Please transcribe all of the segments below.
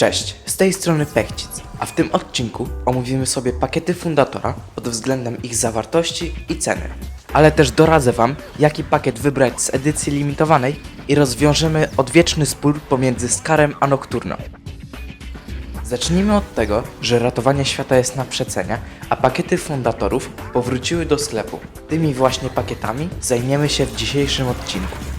Cześć, z tej strony Pechcic, a w tym odcinku omówimy sobie pakiety Fundatora pod względem ich zawartości i ceny. Ale też doradzę Wam, jaki pakiet wybrać z edycji limitowanej i rozwiążemy odwieczny spór pomiędzy Skarem a Nocturną. Zacznijmy od tego, że ratowanie świata jest na przecenie, a pakiety fundatorów powróciły do sklepu. Tymi właśnie pakietami zajmiemy się w dzisiejszym odcinku.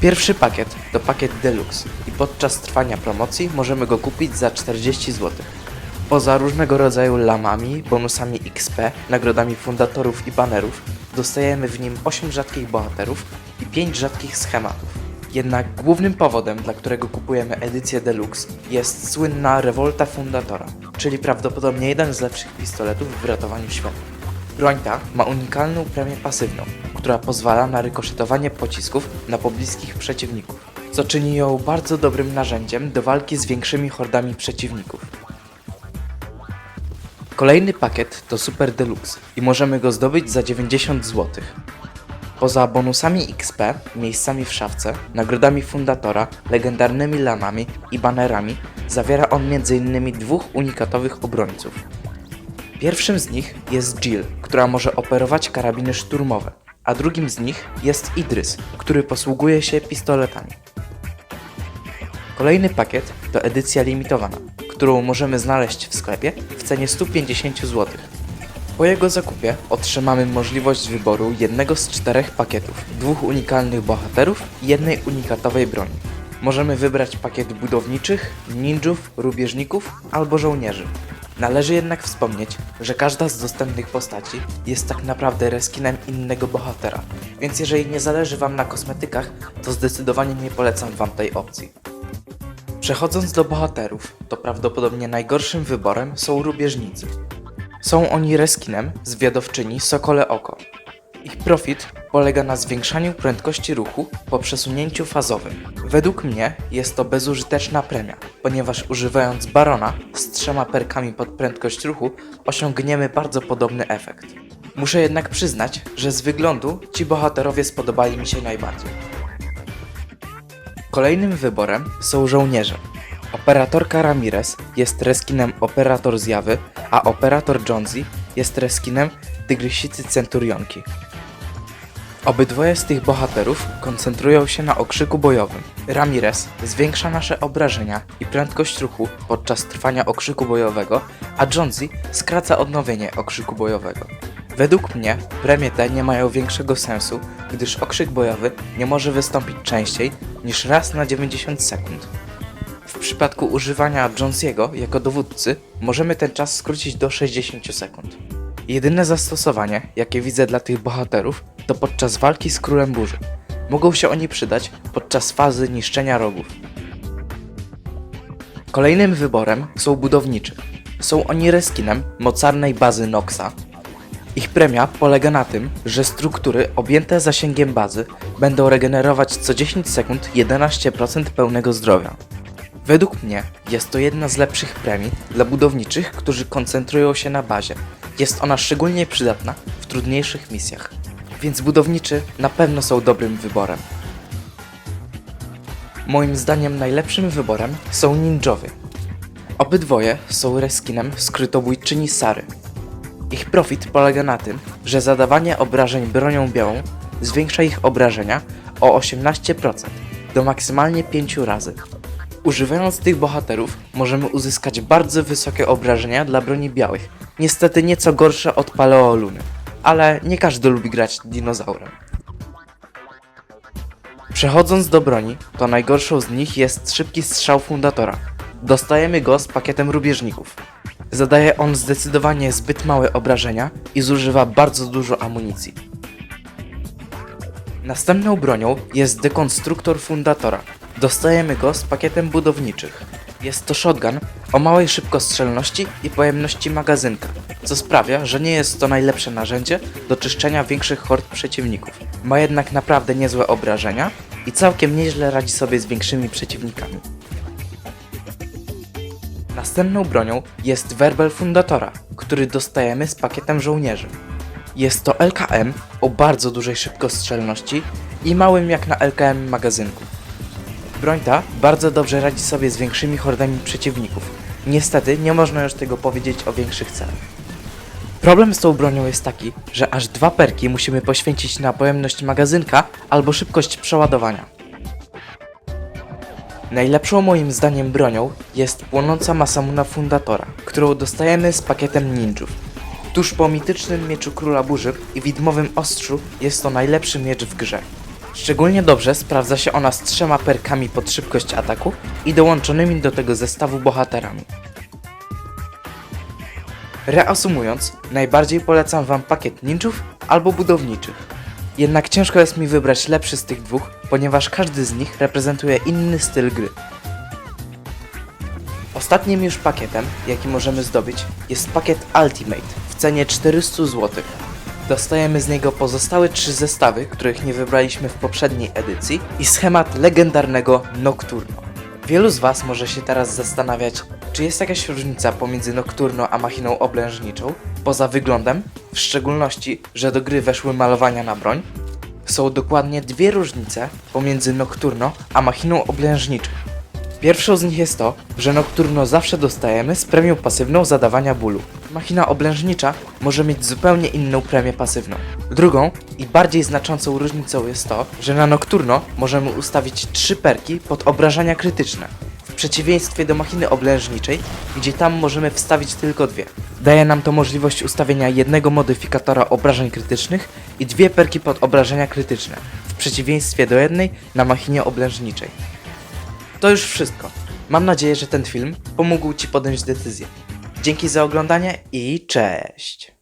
Pierwszy pakiet to pakiet Deluxe i podczas trwania promocji możemy go kupić za 40 zł. Poza różnego rodzaju lamami, bonusami XP, nagrodami fundatorów i banerów, dostajemy w nim 8 rzadkich bohaterów i 5 rzadkich schematów. Jednak głównym powodem, dla którego kupujemy edycję Deluxe jest słynna rewolta fundatora, czyli prawdopodobnie jeden z lepszych pistoletów w ratowaniu świata. Broń ta ma unikalną premię pasywną, która pozwala na rykoszetowanie pocisków na pobliskich przeciwników, co czyni ją bardzo dobrym narzędziem do walki z większymi hordami przeciwników. Kolejny pakiet to Super Deluxe i możemy go zdobyć za 90 zł. Poza bonusami XP, miejscami w szafce, nagrodami fundatora, legendarnymi lanami i banerami, zawiera on m.in. dwóch unikatowych obrońców. Pierwszym z nich jest Jill, która może operować karabiny szturmowe, a drugim z nich jest Idrys, który posługuje się pistoletami. Kolejny pakiet to edycja limitowana, którą możemy znaleźć w sklepie w cenie 150 zł. Po jego zakupie otrzymamy możliwość wyboru jednego z czterech pakietów, dwóch unikalnych bohaterów i jednej unikatowej broni. Możemy wybrać pakiet budowniczych, ninjów, rubieżników albo żołnierzy. Należy jednak wspomnieć, że każda z dostępnych postaci jest tak naprawdę reskinem innego bohatera, więc jeżeli nie zależy Wam na kosmetykach, to zdecydowanie nie polecam Wam tej opcji. Przechodząc do bohaterów, to prawdopodobnie najgorszym wyborem są rubieżnicy. Są oni reskinem zwiadowczyni Sokole Oko. Ich profit polega na zwiększaniu prędkości ruchu po przesunięciu fazowym. Według mnie jest to bezużyteczna premia, ponieważ używając Barona z trzema perkami pod prędkość ruchu osiągniemy bardzo podobny efekt. Muszę jednak przyznać, że z wyglądu ci bohaterowie spodobali mi się najbardziej. Kolejnym wyborem są żołnierze. Operatorka Ramirez jest reskinem Operator Zjawy, a Operator Jonesy jest reskinem Tygrysicy Centurionki. Obydwoje z tych bohaterów koncentrują się na okrzyku bojowym. Ramirez zwiększa nasze obrażenia i prędkość ruchu podczas trwania okrzyku bojowego, a Jonesy skraca odnowienie okrzyku bojowego. Według mnie premie te nie mają większego sensu, gdyż okrzyk bojowy nie może wystąpić częściej niż raz na 90 sekund. W przypadku używania Jonesiego jako dowódcy możemy ten czas skrócić do 60 sekund. Jedyne zastosowanie, jakie widzę dla tych bohaterów, to podczas walki z Królem Burzy. Mogą się oni przydać podczas fazy niszczenia rogów. Kolejnym wyborem są budowniczy. Są oni reskinem mocarnej bazy Noxa. Ich premia polega na tym, że struktury objęte zasięgiem bazy będą regenerować co 10 sekund 11% pełnego zdrowia. Według mnie jest to jedna z lepszych premii dla budowniczych, którzy koncentrują się na bazie. Jest ona szczególnie przydatna w trudniejszych misjach, więc budowniczy na pewno są dobrym wyborem. Moim zdaniem najlepszym wyborem są ninjowie. Obydwoje są reskinem skrytobójczyni Sary. Ich profit polega na tym, że zadawanie obrażeń bronią białą zwiększa ich obrażenia o 18% do maksymalnie 5 razy. Używając tych bohaterów możemy uzyskać bardzo wysokie obrażenia dla broni białych, niestety nieco gorsze od Paleoluny, ale nie każdy lubi grać dinozaurem. Przechodząc do broni, to najgorszą z nich jest szybki strzał fundatora. Dostajemy go z pakietem rubieżników. Zadaje on zdecydowanie zbyt małe obrażenia i zużywa bardzo dużo amunicji. Następną bronią jest dekonstruktor fundatora. Dostajemy go z pakietem budowniczych. Jest to shotgun o małej szybkostrzelności i pojemności magazynka, co sprawia, że nie jest to najlepsze narzędzie do czyszczenia większych hord przeciwników. Ma jednak naprawdę niezłe obrażenia i całkiem nieźle radzi sobie z większymi przeciwnikami. Następną bronią jest werbel fundatora, który dostajemy z pakietem żołnierzy. Jest to LKM o bardzo dużej szybkostrzelności i małym jak na LKM magazynku. Broń ta bardzo dobrze radzi sobie z większymi hordami przeciwników. Niestety nie można już tego powiedzieć o większych celach. Problem z tą bronią jest taki, że aż dwa perki musimy poświęcić na pojemność magazynka albo szybkość przeładowania. Najlepszą moim zdaniem bronią jest płonąca Masamuna Fundatora, którą dostajemy z pakietem ninjów. Tuż po mitycznym mieczu Króla Burzy i widmowym ostrzu jest to najlepszy miecz w grze. Szczególnie dobrze sprawdza się ona z trzema perkami pod szybkość ataku i dołączonymi do tego zestawu bohaterami. Reasumując, najbardziej polecam wam pakiet ninjów albo budowniczych. Jednak ciężko jest mi wybrać lepszy z tych dwóch, ponieważ każdy z nich reprezentuje inny styl gry. Ostatnim już pakietem, jaki możemy zdobyć, jest pakiet Ultimate w cenie 400 zł. Dostajemy z niego pozostałe trzy zestawy, których nie wybraliśmy w poprzedniej edycji i schemat legendarnego Nocturno. Wielu z Was może się teraz zastanawiać, czy jest jakaś różnica pomiędzy Nocturno a machiną oblężniczą, poza wyglądem, w szczególności, że do gry weszły malowania na broń. Są dokładnie dwie różnice pomiędzy Nocturno a machiną oblężniczą. Pierwszą z nich jest to, że Nocturno zawsze dostajemy z premią pasywną zadawania bólu. Machina oblężnicza może mieć zupełnie inną premię pasywną. Drugą i bardziej znaczącą różnicą jest to, że na Nocturno możemy ustawić trzy perki pod obrażenia krytyczne, w przeciwieństwie do machiny oblężniczej, gdzie tam możemy wstawić tylko dwie. Daje nam to możliwość ustawienia jednego modyfikatora obrażeń krytycznych i dwie perki pod obrażenia krytyczne, w przeciwieństwie do jednej na machinie oblężniczej. To już wszystko. Mam nadzieję, że ten film pomógł Ci podjąć decyzję. Dzięki za oglądanie i cześć!